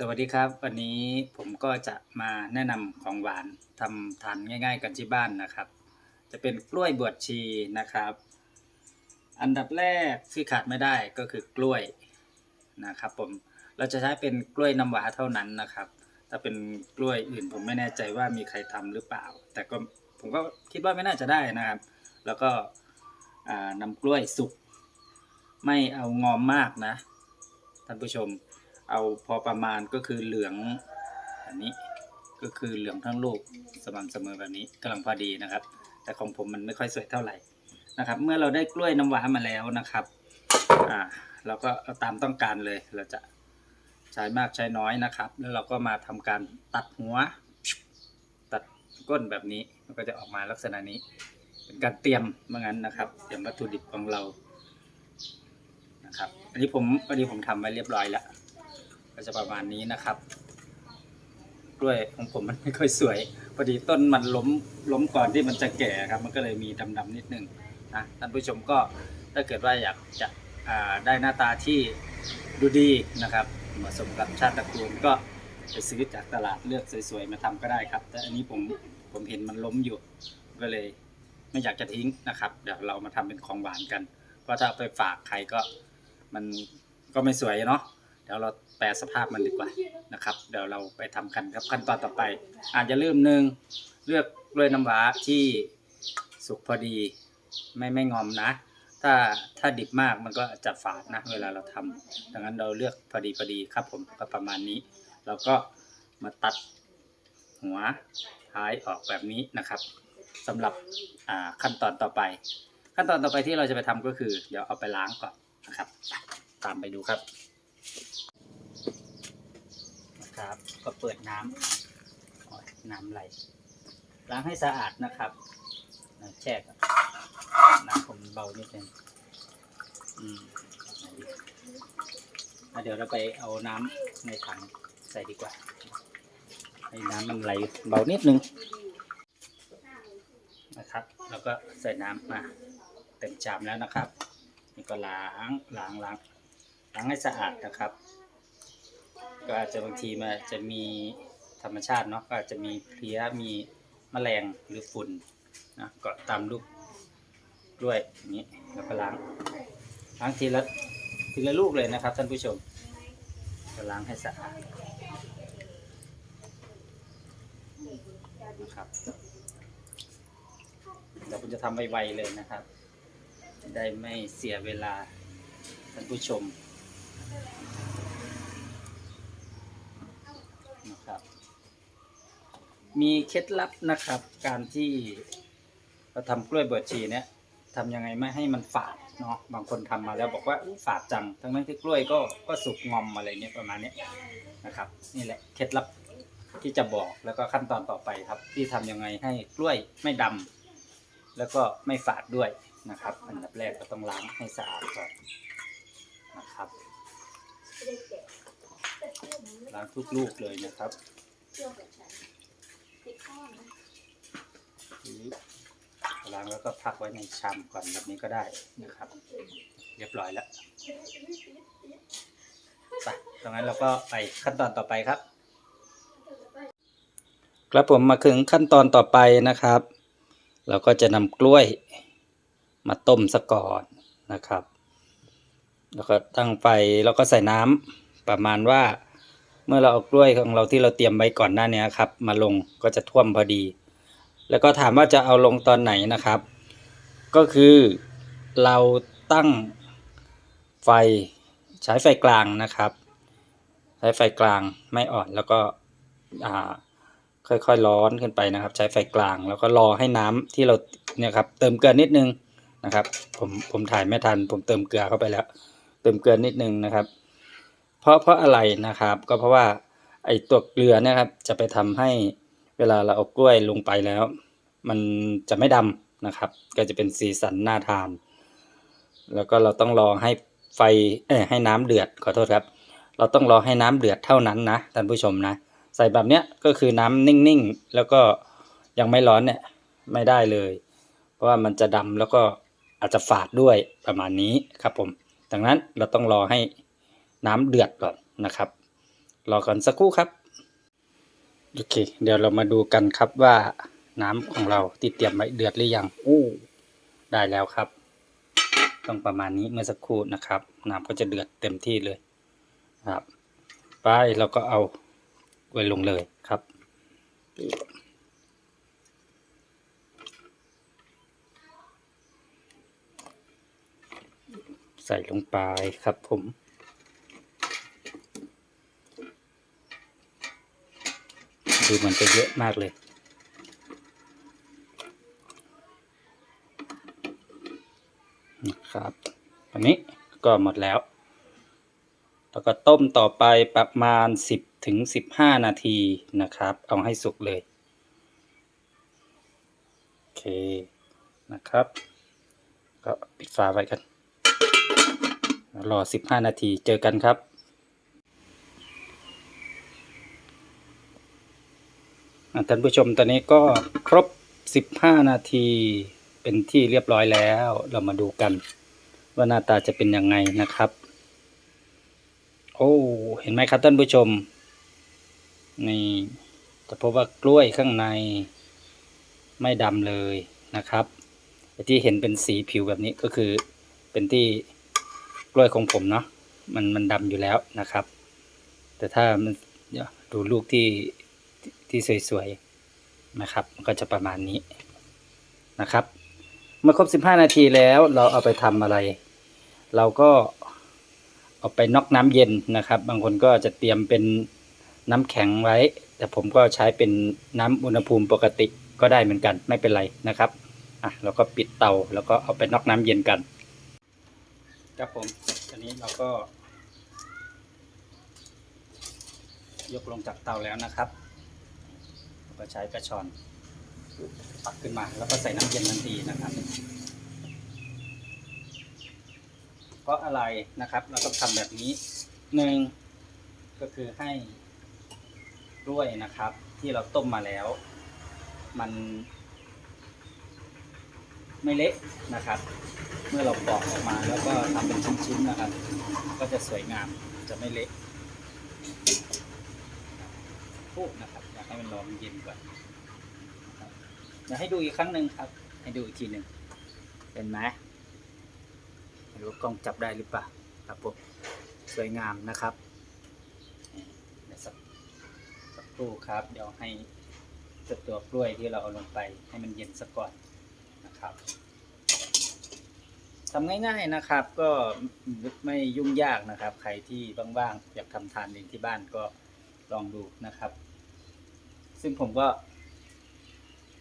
สวัสดีครับ วันนี้ผมก็จะมาแนะนำของหวานทำทานง่าย ๆ กันที่บ้านนะครับ จะเป็นกล้วยบวชชีนะครับ อันดับแรกที่ขาดไม่ได้ก็คือกล้วยนะครับ ผมเราจะใช้เป็นกล้วยน้ำว้าเท่านั้นนะครับ ถ้าเป็นกล้วยอื่นผมไม่แน่ใจว่ามีใครทำหรือเปล่า แต่ก็ผมก็คิดว่าไม่น่าจะได้นะครับ แล้วก็อ่านำกล้วยสุกไม่เอางอมมากนะท่านผู้ชม เอาพอประมาณก็คือเหลืองอันนี้ก็คือเหลืองทั้งลูกสม่ำเสมอแบบนี้กำลังพอดีนะครับ แต่ของผมมันไม่ค่อยสวยเท่าไหร่นะครับ เมื่อเราได้กล้วยน้ำว้ามาแล้วนะครับอ่าเราก็เอาตามต้องการเลยเราจะใช้มากใช้น้อยนะครับ แล้วเราก็มาทำการตัดหัว ตัดก้นแบบนี้มันก็จะออกมาลักษณะนี้เป็นการเตรียมเมื่องั้นนะครับเตรียมวัตถุดิบของเรานะครับ อันนี้ผมอันนี้ผมทำไว้เรียบร้อยแล้ว ก็จะประมาณนี้นะครับกล้วยของผมมันไม่ค่อยสวย พอดีต้นมันล้มล้มก่อนที่มันจะแก่ครับ มันก็เลยมีดำๆนิดนึงนะท่านผู้ชมก็ถ้าเกิดว่าอยากจะได้หน้าตาที่ดูดีนะครับเหมาะสมกับชาติตระกูลก็ไปซื้อจากตลาดเลือกสวยๆมาทำก็ได้ครับ แต่อันนี้ผมผมเห็นมันล้มอยู่ ก็เลยไม่อยากจะทิ้งนะครับ เดี๋ยวเรามาทำเป็นของหวานกัน เพราะถ้าไปฝากใครก็มันก็ไม่สวยเนาะเดี๋ยวเรา แปลสภาพมันดีกว่านะครับ เดี๋ยวเราไปทำกันครับขั้นตอนต่อไป อาจจะลืมหนึ่งเลือกกล้วยน้ำว้าที่สุกพอดีไม่ไม่งอมนะ ถ้าถ้าดิบมากมันก็จะฝาดนะเวลาเราทำดังนั้นเราเลือกพอดีพอดีครับผมก็ประมาณนี้ เราก็มาตัดหัวท้ายออกแบบนี้นะครับสำหรับขั้นตอนต่อไป ขั้นตอนต่อไปที่เราจะไปทำก็คือ เดี๋ยวเอาไปล้างก่อนนะครับ ตามไปดูครับ นะครับ ก็เปิดน้ำโอ้ยน้ำไหลล้างให้สะอาดนะครับแช่ก่อนน้ำผมเบานิดนึงอืมเดี๋ยวเราไปเอาน้ำในถังใส่ดีกว่า ให้น้ำมันไหลเบานิดนึงนะครับ แล้วก็ใส่น้ำมาเต็มชามแล้วนะครับ นี่ก็ล้างล้างล้างล้างให้สะอาดนะครับ ก็อาจจะบางทีมันอาจจะมีธรรมชาติเนาะก็อาจจะมีเพลี้ยมีแมลงหรือฝุ่นนะเกาะตามลูกด้วยอย่างนี้แล้วก็ล้างล้างทีละทีละลูกเลยนะครับท่านผู้ชมก็ล้างให้สะอาดนะครับเดี๋ยวผมจะทำไวๆเลยนะครับ ได้ไม่เสียเวลาท่านผู้ชม นะครับ มีเคล็ดลับนะครับ การที่เราทำกล้วยบวชชีเนี่ยทำยังไงไม่ให้มันฝาดเนาะบางคนทำมาแล้วบอกว่าฝาดจัง ทั้งนั้นที่กล้วยก็ก็สุกงอมอะไรเนี้ยประมาณเนี้ยนะครับ นี่แหละเคล็ดลับที่จะบอกแล้วก็ขั้นตอนต่อไปครับ ที่ทำยังไงให้กล้วยไม่ดำแล้วก็ไม่ฝาดด้วยนะครับ อันดับแรกก็ต้องล้างให้สะอาดก่อนนะครับล้างทุกลูกเลยนะครับ ล้างแล้วก็พักไว้ในชามก่อนแบบนี้ก็ได้นะครับ เรียบร้อยแล้วไปตรงนั้นเราก็ไปขั้นตอนต่อไปครับ ครับผมมาถึงขั้นตอนต่อไปนะครับ เราก็จะนำกล้วยมาต้มซะก่อนนะครับ แล้วก็ตั้งไฟแล้วก็ใส่น้ำประมาณว่า เมื่อเราเอากล้วยของเราที่เราเตรียมไว้ก่อนหน้านี้ครับ มาลงก็จะท่วมพอดี แล้วก็ถามว่าจะเอาลงตอนไหนนะครับ ก็คือเราตั้งไฟใช้ไฟกลางนะครับ ใช้ไฟกลางไม่อ่อนแล้วก็ค่อยๆร้อนขึ้นไปนะครับ ใช้ไฟกลางแล้วก็รอให้น้ำที่เราเนี่ยครับเติมเกลือนิดนึงนะครับ ผมผมถ่ายไม่ทัน ผมเติมเกลือเข้าไปแล้ว เติมเกลือนิดนึงนะครับ เพราะเพราะอะไรนะครับ ก็เพราะว่าไอตัวเกลือเนี่ยครับจะไปทำให้ เวลาเราเอากล้วยลงไปแล้ว มันจะไม่ดำนะครับ ก็จะเป็นสีสันน่าทาน แล้วก็เราต้องรอให้ไฟเอ้ให้น้ำเดือดขอโทษครับ เราต้องรอให้น้ำเดือดเท่านั้นนะท่านผู้ชมนะ ใส่แบบเนี้ยก็คือน้ำนิ่งๆ แล้วก็ยังไม่ร้อนเนี่ยไม่ได้เลย เพราะว่ามันจะดำแล้วก็อาจจะฝาดด้วยประมาณนี้ครับผม ดังนั้นเราต้องรอให้น้ำเดือดก่อนนะครับ รอก่อนสักครู่ครับ โอเค เดี๋ยวเรามาดูกันครับว่าน้ำของเราที่เตรียมไว้เดือดหรือยังอู้ได้แล้วครับ ต้องประมาณนี้เมื่อสักครู่นะครับ น้ำก็จะเดือดเต็มที่เลยครับไปเราก็เอาไว้ลงเลยครับใส่ลงไปครับผม ดูมันจะเยอะมากเลย นะครับอันนี้ก็หมดแล้ว แล้วก็ต้มต่อไปประมาณ 10ถึง15 นาทีนะครับ เอาให้สุกเลย โอเค นะครับ ก็ปิดฝาไว้กัน รอ 15 นาทีเจอกันครับ อะ ท่านผู้ชมตอนนี้ก็ครบ 15 นาทีเป็นที่เรียบร้อยแล้ว เรามาดูกัน ว่าหน้าตาจะเป็นยังไงนะครับ โอ้เห็นไหมครับท่านผู้ชมนี่จะพบว่ากล้วยข้างในไม่ดำเลยนะครับที่เห็นเป็นสีผิวแบบนี้ก็คือเป็นที่กล้วยของผมเนาะมันมันดำอยู่แล้วนะครับ แต่ถ้ามันดูลูกที่ ที่สวยๆนะครับมันก็จะประมาณนี้นะครับ เมื่อครบ 15 นาทีแล้วเราเอาไปทำอะไร เราก็เอาไปน็อกน้ำเย็นนะครับ บางคนก็จะเตรียมเป็นน้ำแข็งไว้ แต่ผมก็ใช้เป็นน้ำอุณหภูมิปกติก็ได้เหมือนกันไม่เป็นไรนะครับอะเราก็ปิดเตาแล้วก็เอาไปน็อกน้ำเย็นกันครับผมตอนนี้เราก็ ยกลงจากเตาแล้วนะครับ ก็ใช้กระชอนตักขึ้นมา แล้วก็ใส่น้ำเย็นทันทีนะครับเพราะอะไรนะครับ เราต้องทำแบบนี้หนึ่งก็คือให้กล้วยนะครับ ที่เราต้มมาแล้ว มัน ไม่เละนะครับ เมื่อเราปอกออกมาแล้วก็ทำเป็นชิ้นๆนะครับ ก็จะสวยงามจะไม่เละพูดนะครับ ให้มันรอมันเย็นก่อนนะครับอยาให้ดูอีกครั้งหนึ่งครับ ให้ดูอีกทีหนึ่งเห็นไหมไม่รู้กล้องจับได้หรือเปล่าครับผมสวยงามนะครับนี่เดี๋ยวสักสักครู่ครับ เดี๋ยวให้เจ้าตัวกล้วยที่เราเอาลงไป ให้มันเย็นสักก่อนนะครับทำง่ายๆนะครับ ก็ไม่ยุ่งยากนะครับ ใครที่ว่างๆอยากทำทานเองที่บ้านก็ลองดูนะครับ ซึ่งผมก็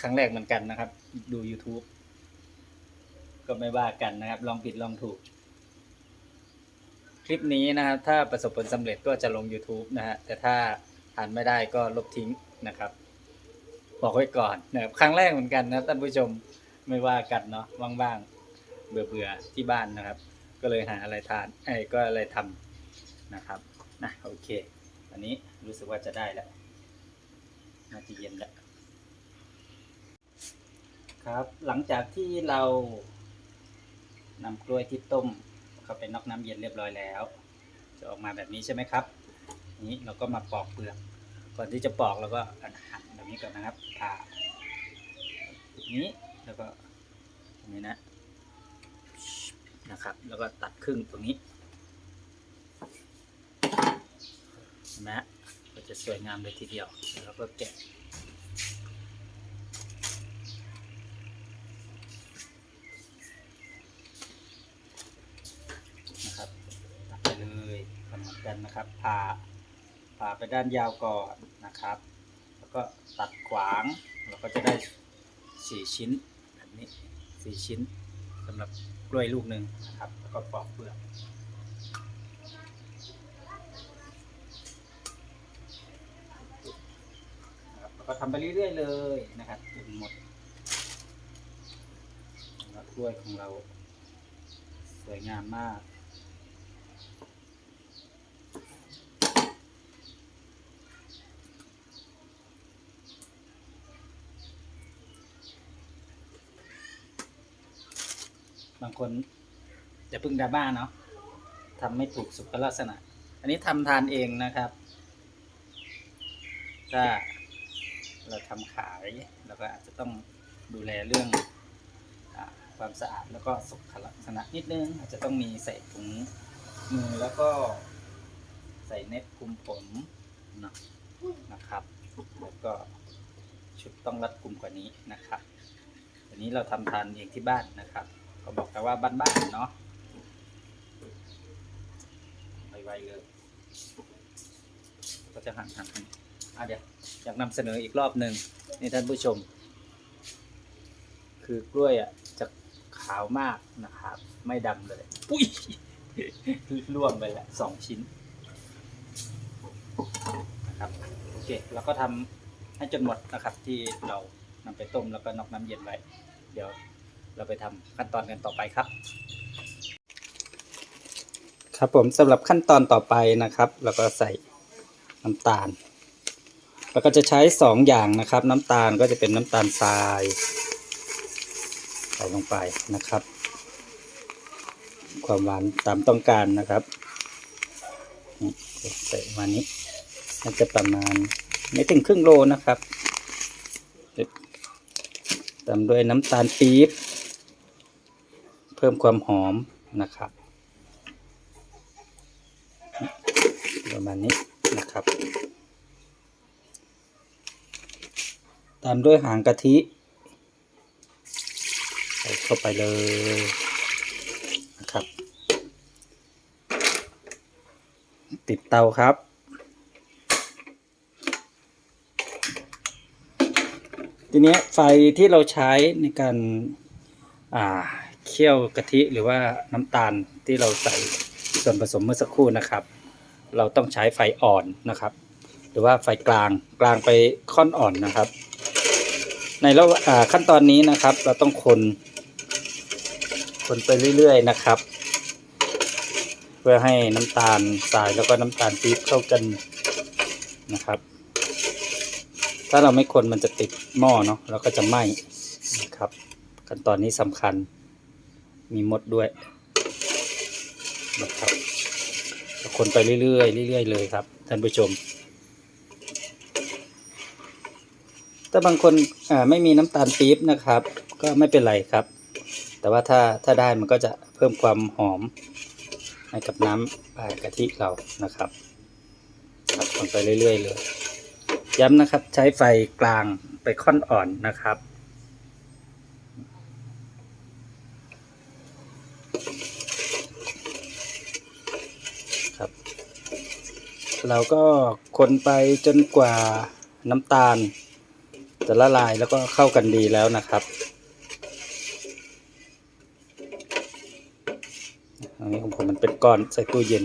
ครั้งแรกเหมือนกันนะครับ ดู YouTube ก็ไม่ว่ากันนะครับ ลองผิดลองถูก คลิปนี้นะครับ ถ้าประสบผลสำเร็จก็จะลง YouTube นะฮะแต่ถ้าอ่านไม่ได้ก็ลบทิ้งนะครับ บอกไว้ก่อนนะครับครั้งแรกเหมือนกันนะท่านผู้ชมไม่ว่ากันเนาะว่างๆ เบื่อๆ ที่บ้านนะครับ ก็เลยหาอะไรทานไอ้ก็อะไรทำนะครับนะโอเค อันนี้รู้สึกว่าจะได้แล้ว น่าจะเย็นแล้วครับ หลังจากที่เรานำกล้วยที่ต้มเข้าไปนอกน้ำเย็นเรียบร้อยแล้ว จะออกมาแบบนี้ใช่ไหมครับ นี้เราก็มาปอกเปลือก ก่อนที่จะปอกเราก็หั่นแบบนี้ก่อนนะครับผ่าแบบนี้แล้วก็ตรงนี้นะนะครับ แล้วก็ตัดครึ่งตรงนี้เห็นไหมฮะ จะสวยงามเลยทีเดียวแล้วก็แกะนะครับตัดไปเลยทำเหมือนกันนะครับผ่าผ่าไปด้านยาวก่อนนะครับ แล้วก็ตัดขวางเราก็จะได้สี่ชิ้นแบบนี้สี่ชิ้นสำหรับกล้วยลูกหนึ่งนะครับ แล้วก็ปอกเปลือก นะครับแล้ว ก็ทำไปเรื่อยๆเลยนะครับจนหมดแล้วกล้วยของเรา สวยงามมากบางคนจะพึ่งดาบ้าเนาะทำไม่ถูกสุขลักษณะ อันนี้ทำทานเองนะครับถ้า เราทำขายเราก็อาจจะต้องดูแลเรื่องอความสะอาดแล้วก็สุขลักษณะนิดนึง อาจจะต้องมีใส่ถุงมือแล้วก็ใส่เน็ตคุมผมนะนะครับแล้วก็ชุดต้องรัดกุมกว่านี้นะครับอันนี้เราทำทานเองที่บ้านนะครับ ก็บอกแต่ว่าบ้านๆเนาะไวๆเลยก็จะหันหันหัน อะเดี๋ยวอยากนำเสนออีกรอบหนึ่งนี่ท่านผู้ชม คือกล้วยอะจะขาวมากนะครับ ไม่ดำเลยปุ้ยล่วงไปแล้วสองชิ้นนะครับโอเคเราก็ทำให้จนหมดนะครับที่เรานำไปต้มแล้วก็นอกน้ำเย็นไว้ เดี๋ยวเราไปทำขั้นตอนกันต่อไปครับครับผมสำหรับขั้นตอนต่อไปนะครับ เราก็ใส่น้ำตาล แล้วก็จะใช้สองอย่างนะครับ น้ำตาลก็จะเป็นน้ำตาลทรายใส่ลงไปนะครับ ความหวานตามต้องการนะครับใส่ประมาณนี้น่าจะประมาณไม่ถึงครึ่งโลนะครับตามด้วยน้ำตาลปี๊บเพิ่มความหอมนะครับ ประมาณนี้นะครับ ตามด้วยหางกะทิใส่เข้าไปเลยนะครับ ติดเตาครับ ทีนี้ไฟที่เราใช้ในการเคี่ยวกะทิหรือว่าน้ำตาลที่เราใส่ส่วนผสมเมื่อสักครู่นะครับ เราต้องใช้ไฟอ่อนนะครับ หรือว่าไฟกลางกลางไปค่อนอ่อนนะครับ ในระหว่างขั้นตอนนี้นะครับ เราต้องคน คนไปเรื่อยๆนะครับ เพื่อให้น้ำตาลทรายแล้วก็น้ำตาลปี๊บเข้ากันนะครับ ถ้าเราไม่คนมันจะติดหม้อเนาะแล้วก็จะไหม้นะครับ ขั้นตอนนี้สำคัญมีมดด้วยนะครับคนไปเรื่อยๆเรื่อยๆเลยครับท่านผู้ชม ถ้าบางคนไม่มีน้ำตาลปี๊บนะครับ ก็ไม่เป็นไรครับ แต่ว่าถ้าถ้าได้มันก็จะเพิ่มความหอมให้กับน้ำปลากะทิเรานะครับครับคนไปเรื่อยๆเลยย้ำนะครับใช้ไฟกลางไปค่อนอ่อนนะครับครับ เราก็คนไปจนกว่าน้ำตาล จะละลายแล้วก็เข้ากันดีแล้วนะครับอันนี้ของผมมันเป็นก้อนใส่ตู้เย็น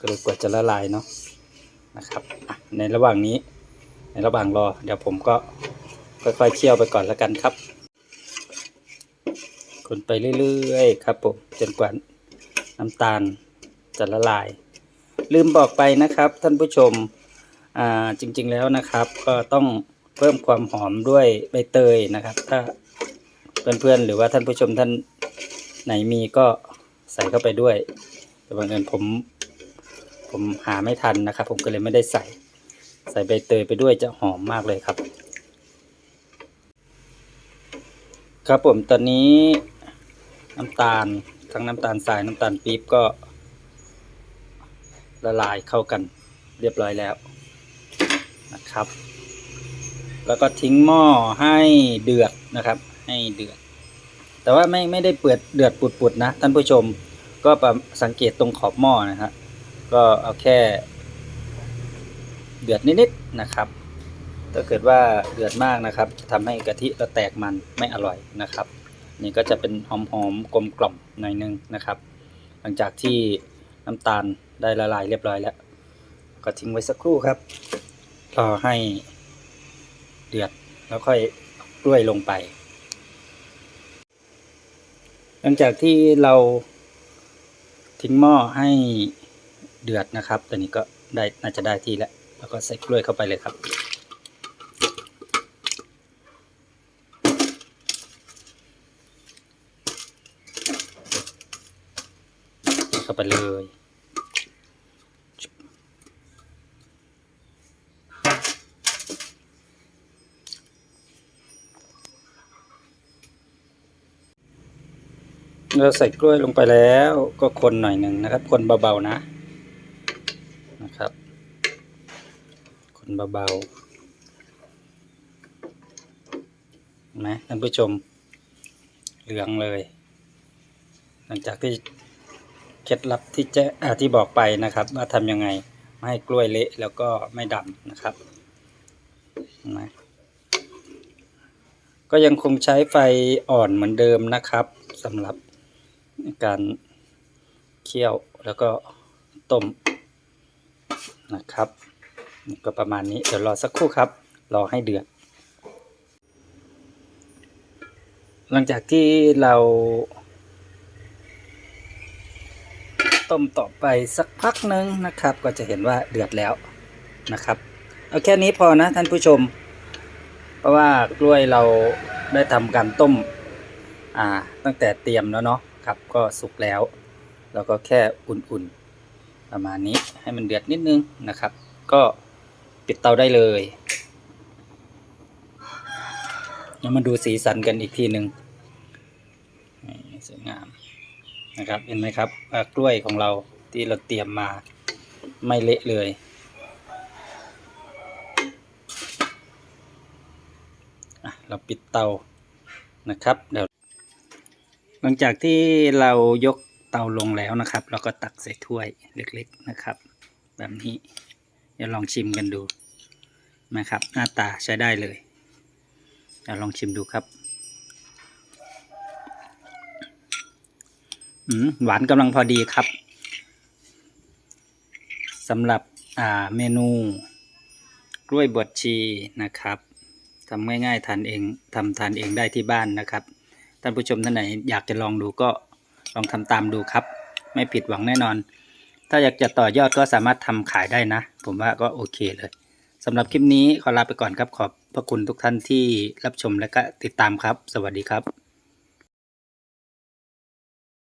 ก็เลยกว่าจะละลายเนาะนะครับ ในระหว่างนี้ ในระหว่างรอ เดี๋ยวผมก็ค่อยๆเคี่ยวไปก่อนแล้วกันครับ คนไปเรื่อยๆครับผมจนกว่าน้ำตาลจะละลาย ลืมบอกไปนะครับท่านผู้ชมอ่าจริง ๆแล้วนะครับ ก็ต้อง เพิ่มความหอมด้วยใบเตยนะครับ ถ้าเพื่อนๆหรือว่าท่านผู้ชมท่านไหนมีก็ใส่เข้าไปด้วย แต่บางเอิญผมผมหาไม่ทันนะครับ ผมก็เลยไม่ได้ใส่ ใส่ใบเตยไปด้วยจะหอมมากเลยครับ ครับผมตอนนี้น้ำตาลทั้งน้ำตาลทรายน้ำตาลปี๊บก็ ละลายเข้ากันเรียบร้อยแล้วนะครับ แล้วก็ทิ้งหม้อให้เดือดนะครับ ให้เดือด แต่ว่าไม่ไม่ได้เปิดเดือดปุดๆนะท่านผู้ชม ก็ปสังเกตตรงขอบหม้อนะฮะก็เอาแค่เดือดนิดๆนะครับ ถ้าเกิดว่าเดือดมากนะครับ จะทำให้กะทิเราแตกมันไม่อร่อยนะครับ นี่ก็จะเป็นหอมๆกลมกล่อมหน่อยนึงนะครับ หลังจากที่น้ำตาลได้ละลายเรียบร้อยแล้ว ก็ทิ้งไว้สักครู่ครับรอให้ เดือดแล้วค่อยกล้วยลงไป หลังจากที่เราทิ้งหม้อให้เดือดนะครับตอนนี้ก็ได้น่าจะได้ที่แล้วแล้วก็ใส่กล้วยเข้าไปเลยครับเข้าไปเลย เราใส่กล้วยลงไปแล้วก็คนหน่อยหนึ่งนะครับ คนเบาๆนะนะครับ คนเบาๆเห็นไหมท่านผู้ชมเหลืองเลย หลังจากที่เคล็ดลับที่จะอที่บอกไปนะครับ ว่าทำยังไงไม่ให้กล้วยเละแล้วก็ไม่ดำนะครับนไหมก็ยังคงใช้ไฟอ่อนเหมือนเดิมนะครับสำหรับ การเคี่ยวแล้วก็ต้มนะครับ ก็ประมาณนี้เดี๋ยวรอสักครู่ครับ รอให้เดือด หลังจากที่เราต้มต่อไปสักพักหนึ่งนะครับ ก็จะเห็นว่าเดือดแล้วนะครับเอาแค่นี้พอนะท่านผู้ชม เพราะว่ากล้วยเราได้ทำการต้ม อ่า ตั้งแต่เตรียมแล้วเนาะ ครับก็สุกแล้วแล้วก็แค่อุ่นๆ ประมาณนี้ให้มันเดือดนิดนึงนะครับ ก็ปิดเตาได้เลยแล้วมาดูสีสันกันอีกทีหนึ่งสวยงามนะครับเห็นไหมครับกล้วยของเราที่เราเตรียมมาไม่เละเลยเราปิดเตานะครับเดี๋ยว หลังจากที่เรายกเตาลงแล้วนะครับ เราก็ตักใส่ถ้วยเล็กๆนะครับ แบบนี้เดี๋ยวลองชิมกันดูนะครับ หน้าตาใช้ได้เลยเดี๋ยวลองชิมดูครับอืมหวานกำลังพอดีครับสำหรับอ่าเมนูกล้วยบวชชีนะครับทำง่ายๆทานเองทำทานเองได้ที่บ้านนะครับ ท่านผู้ชมท่านไหนอยากจะลองดูก็ลองทำตามดูครับ ไม่ผิดหวังแน่นอน ถ้าอยากจะต่อยอดก็สามารถทำขายได้นะ ผมว่าก็โอเคเลยสำหรับคลิปนี้ขอลาไปก่อนครับขอบพระคุณทุกท่านที่รับชมและก็ติดตามครับ สวัสดีครับ